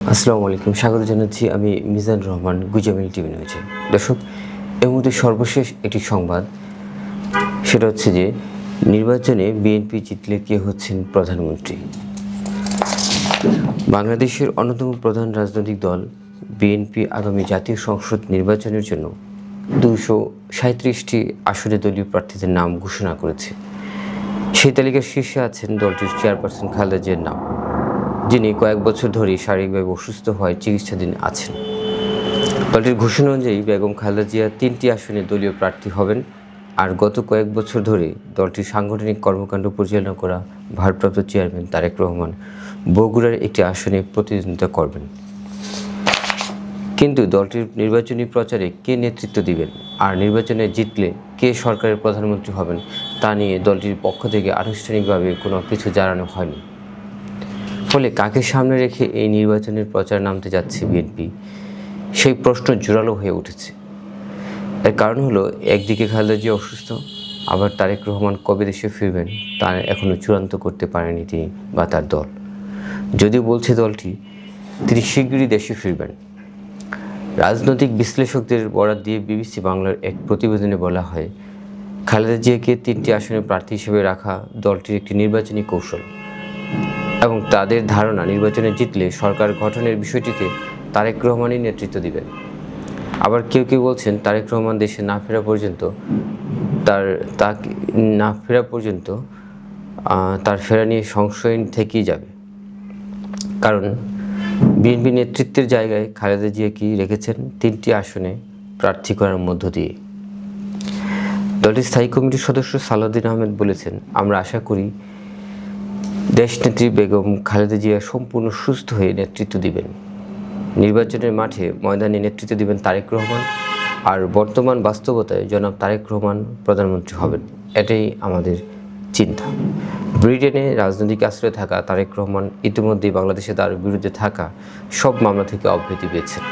আসসালামু আলাইকুম, স্বাগত জানাচ্ছি আমি মিজান রহমান গুজামিল টিভি নিউজে। দর্শক এর মধ্যে সর্বশেষ একটি সংবাদ। সেটা হচ্ছে যে, নির্বাচনে বিএনপি জিতলে কে হচ্ছেন প্রধানমন্ত্রী? বাংলাদেশের অন্যতম প্রধান রাজনৈতিক দল, বিএনপি আগামী জাতীয় সংসদ নির্বাচনের জন্য দুশো সাঁত্রিশটি আসনে দলীয় প্রার্থীদের নাম ঘোষণা করেছে। সেই তালিকার শীর্ষে আছেন দলটির চেয়ারপারসন খালেদা জিয়ার নাম। যিনি কয়েক বছর ধরেই শারীরিকভাবে অসুস্থ হওয়ায় চিকিৎসাধীন আছেন। দলটির ঘোষণা অনুযায়ী বেগম খালেদা জিয়া তিনটি আসনে দলীয় প্রার্থী হবেন আর গত কয়েক বছর ধরে দলটির সাংগঠনিক কর্মকাণ্ড পরিচালনা করা ভারপ্রাপ্ত চেয়ারম্যান তারেক রহমান বগুড়ার একটি আসনে প্রতিদ্বন্দ্বিতা করবেন। কিন্তু দলটির নির্বাচনী প্রচারে কে নেতৃত্ব দিবেন আর নির্বাচনে জিতলে কে সরকারের প্রধানমন্ত্রী হবেন তা নিয়ে দলটির পক্ষ থেকে আনুষ্ঠানিকভাবে কোনো কিছু জানানো হয়নি। ফলে কাকে সামনে রেখে এই নির্বাচনের প্রচার নামতে যাচ্ছে বিএনপি? সেই প্রশ্ন জোরালো হয়ে উঠেছে। এর কারণ হলো, একদিকে খালেদা জিয়া অসুস্থ, আবার তারেক রহমান কবে দেশে ফিরবেন তা এখনও চূড়ান্ত করতে পারেনি তিনি বা তার দল। যদিও বলছে দলটি, তিনি শীঘ্রই দেশে ফিরবেন। রাজনৈতিক বিশ্লেষকদের বরাত দিয়ে বিবিসি বাংলার এক প্রতিবেদনে বলা হয়, খালেদা জিয়াকে তিনটি আসনে প্রার্থী হিসেবে রাখা দলটির একটি নির্বাচনী কৌশল। এবং তাদের ধারণা নির্বাচনে জিতলে সরকার গঠনের বিষয়টিতে তারেক রহমানই নেতৃত্ব দিবেন। আবার কেউ কেউ বলছেন, তারেক রহমান দেশে না ফেরা পর্যন্ত তার, তাকে, না ফেরা পর্যন্ত তার ফেরা নিয়ে সংশয় থেকেই যাবে। কারণ বিএনপি নেতৃত্বের জায়গায় খালেদা জিয়াকে রেখেছেন? তিনটি আসনে প্রার্থী করার মধ্য দিয়ে। দলটির স্থায়ী কমিটির সদস্য সালাউদ্দিন আহমেদ বলেছেন, আমরা আশা করি দেশনেত্রী বেগম খালেদা জিয়া সম্পূর্ণ সুস্থ হয়ে নেতৃত্ব দিবেন। নির্বাচনের মাঠে ময়দানে নেতৃত্ব দিবেন তারেক রহমান আর বর্তমান বাস্তবতায় জনাব তারেক রহমান প্রধানমন্ত্রী হবেন। এটাই আমাদের চিন্তা। ব্রিটেনে রাজনৈতিক আশ্রয়ে থাকা তারেক রহমান ইতিমধ্যেই বাংলাদেশে তার বিরুদ্ধে থাকা সব মামলা থেকে অব্যাহতি পেয়েছেন।